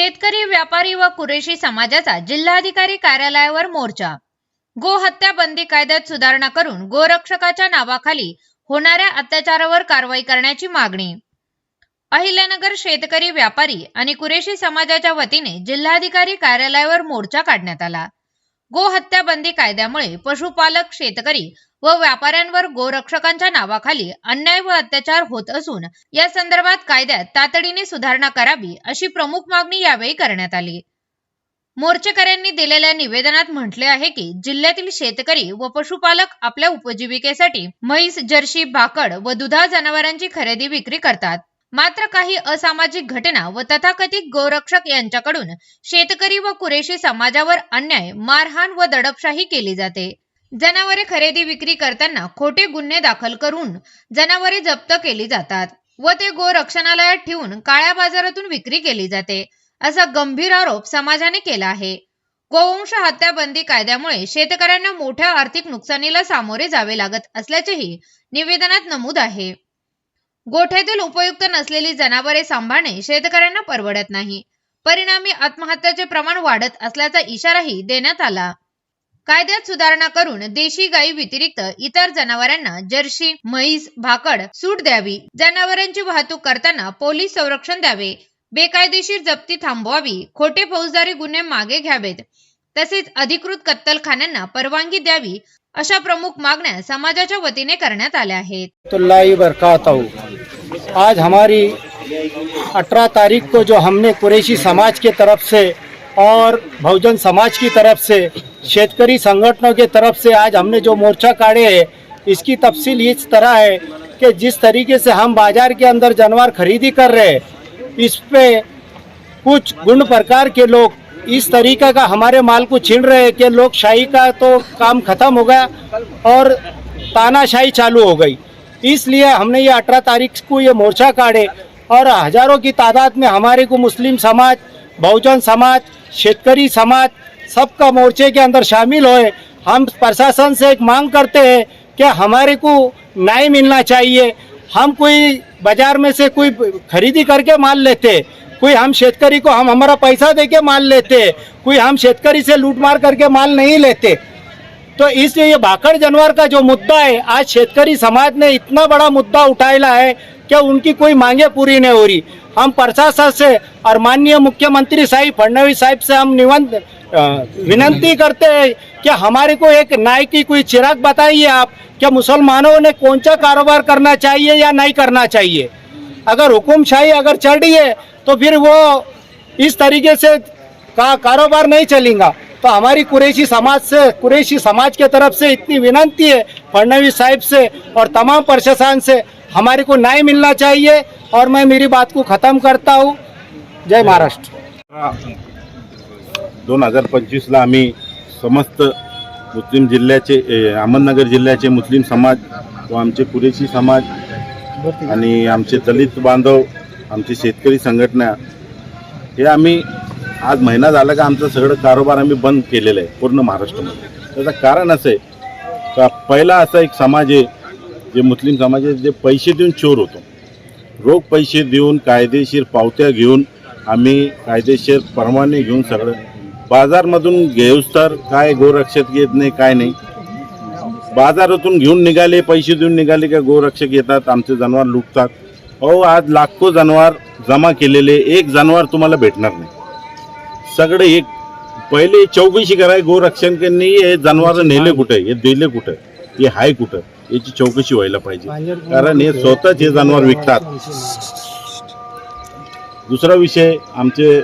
शेतकरी व्यापारी व कुरेशी समाजाचा जिल्हाधिकारी कार्यालयावर मोर्चा. गो हत्या बंदी कायद्यात सुधारणा करून गोरक्षकाच्या नावाखाली होणाऱ्या अत्याचारावर कारवाई करण्याची मागणी. अहिल्यानगर शेतकरी व्यापारी आणि कुरेशी समाजाच्या वतीने जिल्हाधिकारी कार्यालयावर मोर्चा काढण्यात आला. गोहत्या बंदी कायद्यामुळे पशुपालक शेतकरी व व्यापाऱ्यांवर गोरक्षकांच्या नावाखाली अन्याय व अत्याचार होत असून या संदर्भात कायद्यात तातडीने सुधारणा करावी अशी प्रमुख मागणी यावेळी करण्यात आली. मोर्चेकऱ्यांनी दिलेल्या निवेदनात म्हटले आहे की जिल्ह्यातील शेतकरी व पशुपालक आपल्या उपजीविकेसाठी म्हैस जर्शी भाकड व दुधा जनावरांची खरेदी विक्री करतात. मात्र काही असामाजिक घटना व तथाकथित गोरक्षक यांच्याकडून शेतकरी व कुरेशी समाजावर अन्याय मारहाण व दडपशाही केली जाते. जनावरे खरेदी विक्री करताना खोटे गुन्हे दाखल करून जनावरे जप्त केली जातात व ते गोरक्षणालयात ठेवून काळ्या बाजारातून विक्री केली जाते असा गंभीर आरोप समाजाने केला आहे. गोवंश हत्या बंदी कायद्यामुळे शेतकऱ्यांना मोठ्या आर्थिक नुकसानीला सामोरे जावे लागत असल्याचेही निवेदनात नमूद आहे. गोठ्यातील उपयुक्त नसलेली जनावरे सांभाळणे शेतकऱ्यांना परवडत नाही. परिणामी आत्महत्याचे प्रमाण वाढत असल्याचा इशाराही देण्यात आला. कायद्यात सुधारणा करून देशी गायी व्यतिरिक्त इतर जनावरांना जर्सी म्हैस भाकड सूट द्यावी. जनावरांची वाहतूक करताना पोलीस संरक्षण द्यावे. बेकायदेशीर जप्ती थांबवावी. खोटे फौजदारी गुन्हे मागे घ्यावेत. तसेच अधिकृत कत्तलखान्यांना परवानगी द्यावी. अशा प्रमुख मागण्या समाजाच्या वतीने करण्यात आल्या आहेत. तुल्लाई आज हमारी 18 तारीख को जो हमने कुरेशी समाज के तरफ से और बहुजन समाज की तरफ से शेतकरी संगठनों के तरफ से आज हमने जो मोर्चा काढ़े है इसकी तफसील इस तरह है कि जिस तरीके से हम बाजार के अंदर जानवर खरीदी कर रहे हैं इस पे कुछ गुण प्रकार के लोग इस तरीका का हमारे माल को छीन रहे हैं कि लोकशाही का तो काम खत्म हो गया और तानाशाही चालू हो गई। इसलिए हमने ये अठारह तारीख को ये मोर्चा काढ़े और हज़ारों की तादाद में हमारे को मुस्लिम समाज, बहुजन समाज, शेतकरी समाज, सबका मोर्चे के अंदर शामिल होए। हम प्रशासन से एक मांग करते हैं कि हमारे को न्याय मिलना चाहिए। हम कोई बाज़ार में से कोई खरीदी करके माल लेते कोई हम शेतकारी को हम हमारा पैसा दे के माल लेते, कोई हम शेतकरी से लूट मार करके माल नहीं लेते। तो इसलिए ये भाकड़ जानवर का जो मुद्दा है, आज शेतकारी समाज ने इतना बड़ा मुद्दा उठाया है कि उनकी कोई मांगे पूरी नहीं हो रही। हम प्रशासन से और माननीय मुख्यमंत्री साहिब, फडणवीस साहिब से हम निवंत विनंती करते हैं कि हमारे को एक न्याय की कोई चिराग बताइए आप कि मुसलमानों ने कौन सा कारोबार करना चाहिए या नहीं करना चाहिए। अगर हुकुमशाही अगर चल रही है तो फिर वो इस तरीके से का कारोबार नहीं चलेगा। तो हमारी कुरैशी समाज से कुरैशी समाज के तरफ से इतनी विनंती है फडणवीस साहिब से और तमाम प्रशासन से हमारे को न्याय मिलना चाहिए और मैं मेरी बात को ख़त्म करता हूँ। जय महाराष्ट्र। दोन हजार पंचवीसला आम्ही समस्त मुस्लिम जिल्ह्याचे अहमदनगर जिल्ह्याचे मुस्लिम समाज व आमचे कुरेशी समाज आणि आमचे दलित बांधव आमची शेतकरी संघटना हे आम्ही आज महिना झाला का आमचं सगळं कारोबार आम्ही बंद केलेलं आहे पूर्ण महाराष्ट्रामध्ये. त्याचं कारण असं आहे का पहिला असा एक समाज आहे जे मुस्लिम समाज आहे जे पैसे देऊन चोर होतो. रोख पैसे देऊन कायदेशीर पावत्या घेऊन आम्ही कायदेशीर परवाने घेऊन सगळं. बाजारमधून घेऊस तर काय गोरक्षक येत नाही काय नाही. बाजारातून घेऊन निघाले पैसे देऊन निघाले का गोरक्षक येतात आमचे जनावर लुटतात. अहो आज लाखो जनावर जमा केलेले एक जनावर तुम्हाला भेटणार नाही. सगळे एक पहिले चौकशी कराय गोरक्षकांनी हे जनावर नेले कुठे? हे दिले कुठं? हे हाय कुठं? याची चौकशी व्हायला पाहिजे. कारण हे स्वतःच हे जनावर विकतात. दुसरा विषय आमचे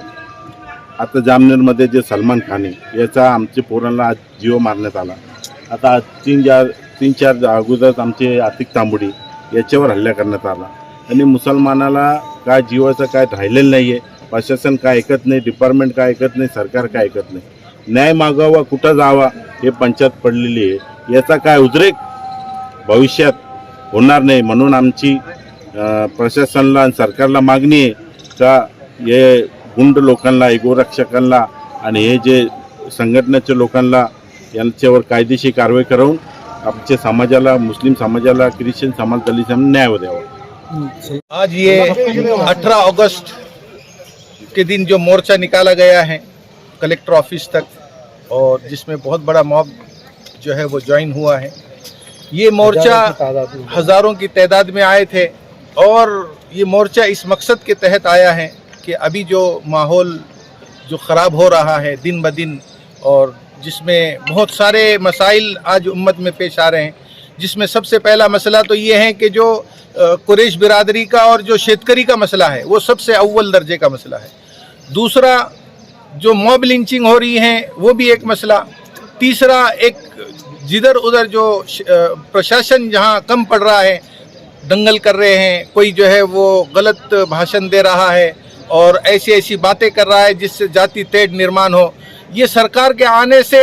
आता जामनेरमध्ये जे सलमान खान आहे याचा आमच्या पोरांना आज जीव मारण्यात आला. आता तीन चार तीन चार अगोदर आमचे आतिक तांबुडी याच्यावर हल्ला करण्यात आला. आणि मुसलमानाला काय जीवाचं काय राहिलेलं नाही आहे प्रशासन काय ऐकत नाही डिपार्टमेंट काय ऐकत नाही सरकार काय ऐकत नाही. न्याय मागावा कुठं जावा हे पंचायत पडलेली आहे. याचा काय उद्रेक भविष्यात होणार नाही म्हणून आमची प्रशासनाला आणि सरकारला मागणी आहे का हे गुंड लोकांना हे गोरक्षकांना आणि हे जे संघटनेच्या लोकांना यांच्यावर कायदेशीर कारवाई करून आमच्या समाजाला मुस्लिम समाजाला ख्रिश्चन समाज दलित न्याय द्यावा. आज ये 18 अगस्त के दिन जो मोर्चा निकाला गया है कलेक्टर ऑफ़िस तक और जिसमें बहुत बड़ा मॉब जो है वो ज्वाइन हुआ है। ये मोर्चा हज़ारों की तादाद में आए थे और ये मोर्चा इस मकसद के तहत आया है कि अभी जो माहौल जो ख़राब हो रहा है दिन ब दिन और जिसमें बहुत सारे मसाइल आज उम्मत में पेश आ रहे हैं जिसमें सबसे पहला मसला तो ये है कि जो कुरेश बिरादरी का और जो शेतकरी का मसला है, वो सबसे अव्वल दर्जे का मसला है। दूसरा, जो मॉब लिंचिंग हो रही है, वो भी एक मसला। तीसरा, एक जिधर उधर जो प्रशासन जहाँ कम पड़ रहा है, दंगल कर रहे हैं, कोई जो है वो गलत भाषण दे रहा है और ऐसी ऐसी बातें कर रहा है जिससे जाति तेढ़ निर्माण हो, ये सरकार के आने से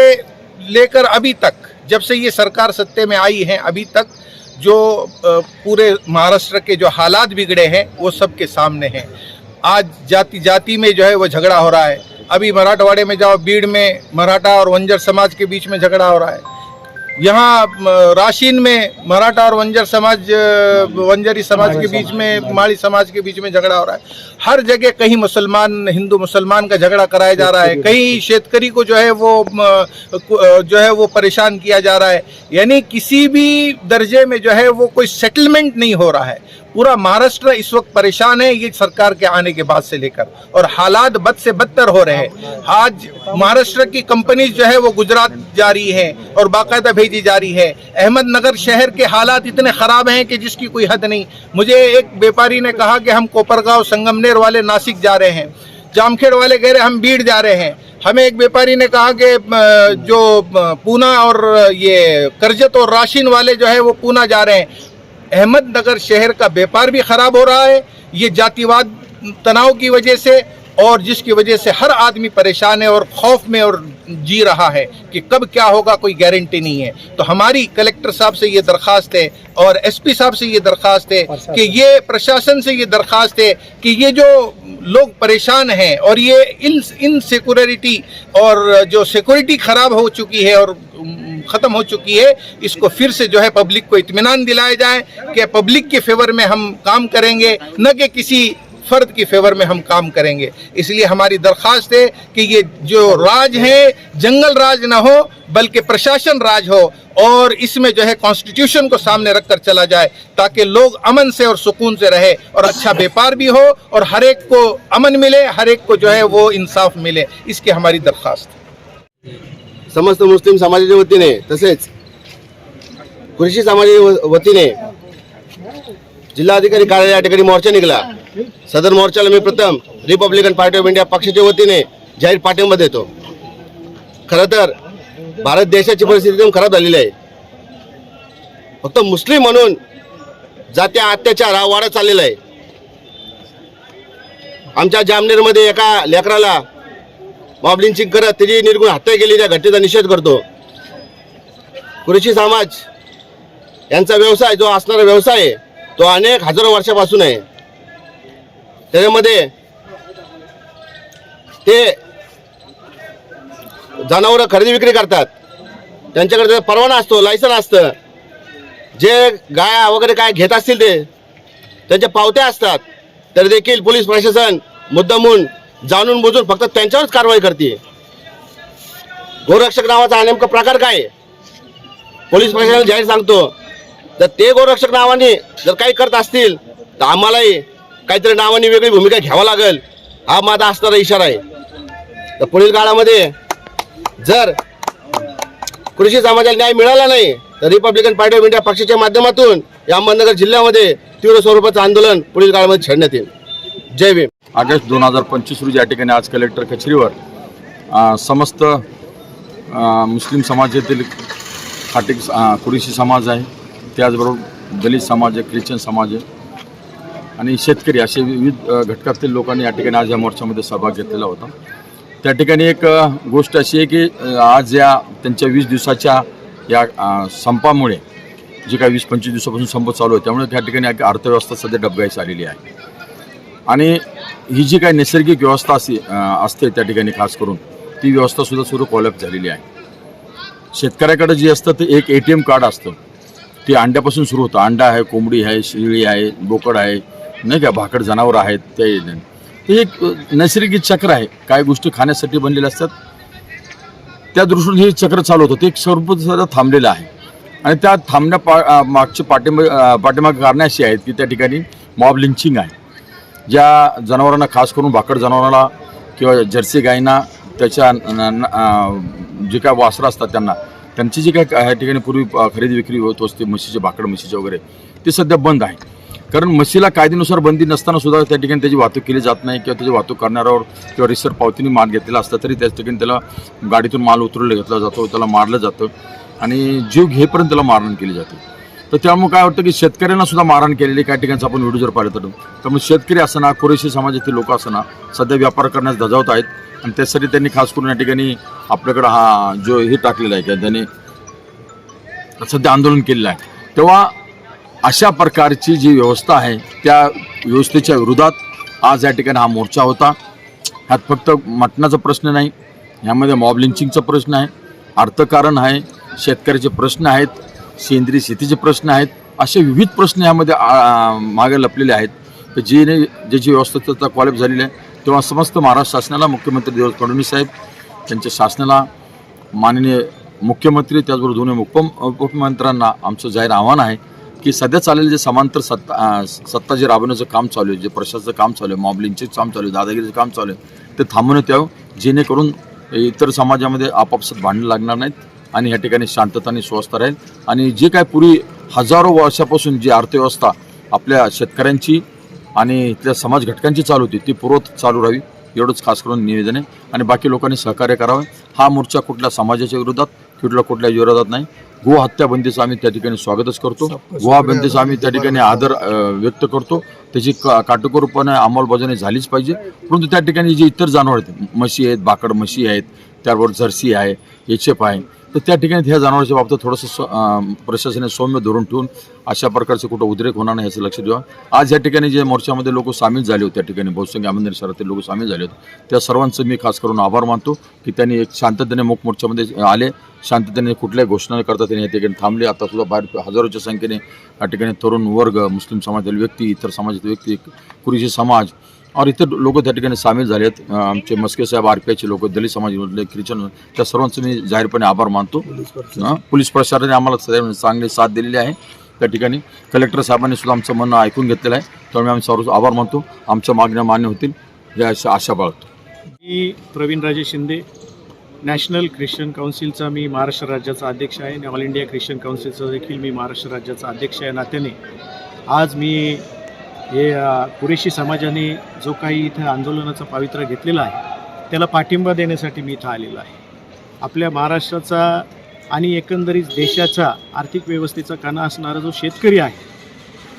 लेकर अभी तक जब से ये सरकार सत्ते में आई है, अभी तक जो पूरे महाराष्ट्र के जो हालात बिगड़े हैं, वो सबके सामने हैं। आज जाति जाति में जो है वो झगड़ा हो रहा है। अभी मराठवाड़े में जाओ, बीड़ में मराठा और वंजर समाज के बीच में झगड़ा हो रहा है। यहाँ राशिन में मराठा और वंजर समाज वंजरी समाज के बीच में माड़ी समाज के बीच में झगड़ा हो रहा है। हर जगह कहीं मुसलमान हिंदू मुसलमान का झगड़ा कराया जा रहा है। कहीं शेतकरी को जो है वो जो है वो परेशान किया जा रहा है। यानी किसी भी दर्जे में जो है वो कोई सेटलमेंट नहीं हो रहा है। पूरा महाराष्ट्र इस वक्त परेशान है ये सरकार के आने के बाद से लेकर। और हालात बद से बदतर हो रहे हैं। आज महाराष्ट्र की कंपनी जो है वो गुजरात जा रही है और बाकायदा भेजी जा रही है। अहमदनगर शहर के हालात इतने ख़राब हैं कि जिसकी कोई हद नहीं। मुझे एक व्यापारी ने कहा कि हम कोपरगांव संगमनेर वाले नासिक जा रहे हैं। जामखेड़ वाले कह रहे हम बीड़ जा रहे हैं। हमें एक व्यापारी ने कहा कि जो पूना और ये करजत और राशिन वाले जो है वो पूना जा रहे हैं। अहमदनगर शहर का व्यापार भी खराब हो रहा है। ये जातिवाद तनाव की वजह से और जिसकी वजह से हर आदमी परेशान है और खौफ में और जी रहा है कि कब क्या होगा कोई गारंटी नहीं है। तो हमारी कलेक्टर साहब से ये दरख्वास्त है और एसपी साहब से ये दरख्वास्त है कि ये प्रशासन से ये दरख्वास्त है कि ये जो लोग परेशान हैं और ये इन इन सिक्योरिटी और जो सिक्योरिटी खराब हो चुकी है और ख़त्म हो चुकी है, इसको फिर से जो है पब्लिक को इतमान दिलाया जाए कि पब्लिक के फेवर में हम काम करेंगे, न कि किसी फर्द की फेवर में हम काम करेंगे। इसलिए हमारी दरख्वास्त है कि ये जो राज है, जंगल राज ना हो, बल्कि प्रशासन राज हो, और इसमें जो है कॉन्स्टिट्यूशन को सामने रखकर चला जाए, ताकि लोग अमन से और सुकून से रहे, और अच्छा व्यापार भी हो, और हर एक को अमन मिले, हर एक को जो है वो इंसाफ मिले। इसकी हमारी दरख्वास्त। समस्त मुस्लिम समाजाच्या वतीने तसेच कृषी समाजाच्या वतीने जिल्हाधिकारी कार्यालय या ठिकाणी मोर्चा निघाला. सदर मोर्चाला मी प्रथम रिपब्लिकन पार्टी ऑफ इंडिया पक्षाच्या वतीने जाहीर पाठिंबा देतो. खरं तर भारत देशाची परिस्थिती एकदम खराब झालेली आहे. फक्त मुस्लिम म्हणून जात्या अत्याचार हा वाढत चाललेला आहे. आमच्या जामनेरमध्ये एका लेकराला मॉब लिंचिंग करत त्याची निर्गुण हत्या केली त्या घटनेचा निषेध करतो. कृषी समाज यांचा व्यवसाय जो असणारा व्यवसाय आहे तो अनेक हजारो वर्षापासून आहे. त्याच्यामध्ये ते जनावरं खरेदी विक्री करतात. त्यांच्याकडे त्याचा परवाना असतो लायसन असतं. जे गाया वगैरे काय घेत असतील ते त्यांच्या पावत्या असतात. तर देखील पोलीस प्रशासन मुद्दामून जाणून बुजून फक्त त्यांच्यावरच कारवाई करते. गोरक्षक नावाचा नेमका प्रकार काय? पोलीस प्रशासन जाहीर सांगतो. तर ते गोरक्षक नावाने जर काही करत असतील तर आम्हालाही काहीतरी नावाने वेगळी भूमिका घ्यावा लागेल. हा माझा असणारा इशारा आहे. तर पुढील काळामध्ये जर कृषी समाजाला न्याय मिळाला नाही तर रिपब्लिकन पार्टी ऑफ इंडिया पक्षाच्या माध्यमातून या अहमदनगर जिल्ह्यामध्ये तीव्र स्वरूपाचं आंदोलन पुढील काळामध्ये छेडण्यात येईल. जय भीम. ऑगस्ट दोन हजार पंचवीस रोजी या ठिकाणी आज कलेक्टर कचेरीवर समस्त मुस्लिम समाजातील खाटिक कुरेशी समाज आहे. त्याचबरोबर दलित समाज आहे ख्रिश्चन समाज आहे. आणि शेतकरी असे विविध घटकातील लोकांनी या ठिकाणी आज या मोर्चामध्ये सहभाग घेतलेला होता. त्या ठिकाणी एक गोष्ट अशी आहे की आज या त्यांच्या वीस दिवसाच्या या संपामुळे जे काही वीस पंचवीस दिवसापासून संप चालू आहे त्यामुळे त्या ठिकाणी अर्थव्यवस्था सध्या डबघाईस आलेली आहे. आणि ही जी काही नैसर्गिक व्यवस्था असे असते त्या ठिकाणी खास करून ती व्यवस्थासुद्धा सुरू कोलॅप झालेली आहे. शेतकऱ्याकडे जे असतं ते एक ए टी एम कार्ड असतं. ते अंड्यापासून सुरू होतं. अंडा आहे कोंबडी आहे शेळी आहे बोकड आहे नाही का भाकड जनावरं आहेत ते ते एक नैसर्गिक चक्र आहे. काही गोष्टी खाण्यासाठी बनलेल्या असतात. त्या दृष्टीने हे चक्र चालू होतं. ते एक सर्व थांबलेलं आहे. आणि त्या थांबण्या पा मागचे पाठिंबा पाठिंबा कारणं अशी आहेत की त्या ठिकाणी मॉब लिंचिंग आहे. ज्या जनावरांना खास करून भाकड जनावराला किंवा जर्सी गायींना त्याच्या न- जे काय वासरं असतात त्यांना त्यांची जी काय ह्या ठिकाणी पूर्वी खरेदी विक्री होत असते म्हशीचे भाकड म्हशीचे वगैरे ते सध्या बंद आहे. कारण म्हशीला कायद्यानुसार बंदी नसताना सुद्धा त्या ठिकाणी त्याची वाहतूक केली जात नाही किंवा त्याची वाहतूक करणाऱ्यावर किंवा रिसर पावतीने माल घेतलेला असला तरी त्याच ठिकाणी त्याला गाडीतून माल उतरवला घेतला जातो त्याला मारलं जातं आणि जीव घेपर्यंत त्याला मारण केली जाते. तर त्यामुळे काय वाटतं की शेतकऱ्यांना सुद्धा मारहाण केलेली काही ठिकाणचा आपण व्हिडिओ जर पाहिलं तर. त्यामुळे शेतकरी असताना कुरेशी समाजातील लोक असताना सध्या व्यापार करण्यास धजावत आहेत. आणि त्यासाठी त्यांनी खास करून या ठिकाणी आपल्याकडं हा जो हे टाकलेला आहे की त्यांनी सध्या आंदोलन केलेलं आहे. तेव्हा अशा प्रकारची जी व्यवस्था आहे त्या व्यवस्थेच्या विरोधात आज या ठिकाणी हा मोर्चा होता. ह्यात फक्त मटणाचा प्रश्न नाही ह्यामध्ये मॉब लिंचिंगचा प्रश्न आहे. अर्थकारण आहे शेतकऱ्याचे प्रश्न आहेत. सेंद्रिय शेतीचे प्रश्न आहेत असे विविध प्रश्न यामध्ये आ, मागे लपलेले आहेत. तर जे ज्याची व्यवस्था कॉलेप झालेली आहे तेव्हा समस्त महाराष्ट्र शासनाला मुख्यमंत्री देवेंद्र फडणवीस साहेब त्यांच्या शासनाला माननीय मुख्यमंत्री त्याचबरोबर दोन्ही उप उपमुख्यमंत्र्यांना आमचं जाहीर आव्हान आहे की सध्या चाललेलं जे समांतर सत्ता सत्ता जे राबवण्याचं काम चालू आहे जे प्रशासनाचं काम चालू आहे मॉबलिंगचे काम चालू आहे दादागिरीचं काम चालू आहे ते थांबवण्यात यावं जेणेकरून इतर समाजामध्ये आपापसात भांडणं लागणार नाहीत. आणि ह्या ठिकाणी शांतता आणि स्वस्थ राहील. आणि जे काय पूर्वी हजारो वर्षापासून जी अर्थव्यवस्था आपल्या शेतकऱ्यांची आणि इथल्या समाज घटकांची चालू होती ती पूर्वत चालू राहावी एवढंच खास करून निवेदन आहे. आणि बाकी लोकांनी सहकार्य करावे. हा मोर्चा कुठल्या समाजाच्या विरोधात कुठल्या कुठल्या विरोधात नाही. गो हत्या बंदीचं आम्ही त्या ठिकाणी स्वागतच करतो. गोवा बंदीचा आम्ही त्या ठिकाणी आदर व्यक्त करतो. त्याची का काटेकोरपणे अंमलबजावणी झालीच पाहिजे. परंतु त्या ठिकाणी जे इतर जनावर आहेत म्हशी आहेत बाकड म्हशी आहेत त्याबरोबर जर्सी आहे एच एफ आहे तर त्या ठिकाणी ह्या जनावरांच्या बाबतीत थोडंसं स्व- प्रशासनाने सौम्य धोरण ठेवून अशा प्रकारचे कुठं उद्रेक होणार नाही याचं लक्ष द्या आज या ठिकाणी जे मोर्चामध्ये लोक सामील झाले होते त्या ठिकाणी बहुसंख्य आमदार शहरातील लोक सामील झाले होते. त्या सर्वांचं मी खास करून आभार मानतो की त्यांनी एक शांततेने मूक मोर्चामध्ये आले. शांततेने कुठल्याही घोषणा न करता त्यांनी या ठिकाणी थांबले. आता सुद्धा बाहेर हजारोच्या संख्येने या ठिकाणी तरुण वर्ग मुस्लिम समाजातील व्यक्ती इतर समाजातील व्यक्ती कुरीशी समाज और इतर लोक त्या ठिकाणी सामील झाले आहेत. आमचे मस्के साहेब आर पी आयचे लोक दलित समाजामधले ख्रिश्चन त्या सर्वांचं मी जाहीरपणे आभार मानतो. पोलीस प्रशासनाने आम्हाला चांगली साथ दिलेली आहे. त्या ठिकाणी कलेक्टर साहेबांनी सुद्धा आमचं म्हणणं ऐकून घेतलेलं आहे. त्यामुळे आम्ही सर्व आभार मानतो. आमच्या मागण्या मान्य होतील. या अशा आशा बाळगतो. मी प्रवीण राजे शिंदे नॅशनल ख्रिश्चन काउन्सिलचा मी महाराष्ट्र राज्याचा अध्यक्ष आहे. आणि ऑल इंडिया ख्रिश्चन काउन्सिलचा देखील मी महाराष्ट्र राज्याचा अध्यक्ष आहे. नात्याने आज मी हे कुरेशी समाजाने जो काही इथं आंदोलनाचा पावित्र्य घेतलेला आहे त्याला पाठिंबा देण्यासाठी मी इथं आलेलो आहे. आपल्या महाराष्ट्राचा आणि एकंदरीत देशाचा आर्थिक व्यवस्थेचा कणा असणारा जो शेतकरी आहे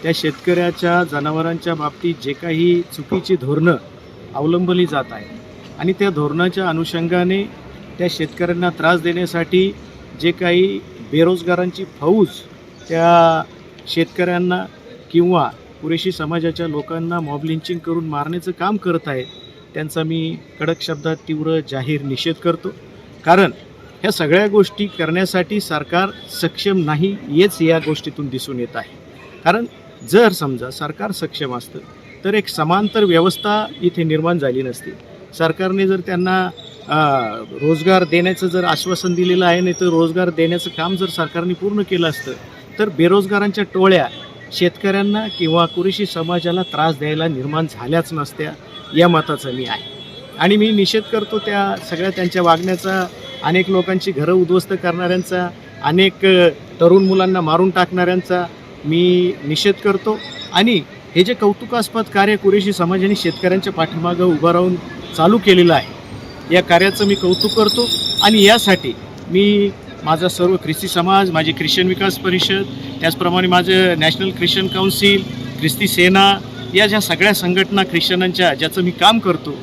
त्या शेतकऱ्याच्या जनावरांच्या बाबतीत जे काही चुकीची धोरणं अवलंबली जात आहे आणि त्या धोरणाच्या अनुषंगाने त्या शेतकऱ्यांना त्रास देण्यासाठी जे काही बेरोजगारांची फौज त्या शेतकऱ्यांना किंवा पुरेशी समाजाच्या लोकांना मॉब लिंचिंग करून मारण्याचं काम करत आहेत त्यांचा मी कडक शब्दात तीव्र जाहीर निषेध करतो. कारण ह्या सगळ्या गोष्टी करण्यासाठी सरकार सक्षम नाही हेच या गोष्टीतून दिसून येत आहे. कारण जर समजा सरकार सक्षम असतं तर एक समांतर व्यवस्था इथे निर्माण झाली नसती. सरकारने जर त्यांना रोजगार देण्याचं जर आश्वासन दिलेलं आहे नाही तर रोजगार देण्याचं काम जर सरकारने पूर्ण केलं असतं तर बेरोजगारांच्या टोळ्या शेतकऱ्यांना किंवा कुरेशी समाजाला त्रास द्यायला निर्माण झाल्याच नसत्या या मताचं मी आहे. आणि मी निषेध करतो त्या सगळ्या त्यांच्या वागण्याचा अनेक लोकांची घरं उद्ध्वस्त करणाऱ्यांचा अनेक तरुण मुलांना मारून टाकणाऱ्यांचा मी निषेध करतो. आणि हे जे कौतुकास्पद कार्य कुरेशी समाजाने शेतकऱ्यांच्या पाठीमागं उभं राहून चालू केलेलं आहे या कार्याचं मी कौतुक करतो. आणि यासाठी मी माझा सर्व ख्रिस्ती समाज माझी ख्रिश्चन विकास परिषद त्याचप्रमाणे माझं नॅशनल ख्रिश्चन काउन्सिल ख्रिस्ती सेना या ज्या सगळ्या संघटना ख्रिश्चनांच्या ज्याचं मी काम करतो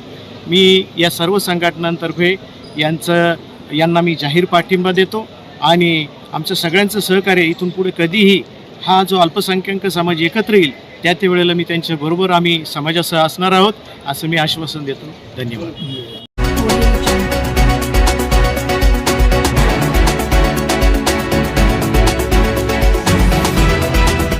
मी या सर्व संघटनांतर्फे यांचं यांना मी जाहीर पाठिंबा देतो आणि आमचं सगळ्यांचं सहकार्य इथून पुढे कधीही हा जो अल्पसंख्याक समाज एकत्र येईल त्या त्यावेळेला मी त्यांच्याबरोबर आम्ही समाजासह असणार आहोत असं मी आश्वासन देतो. धन्यवाद.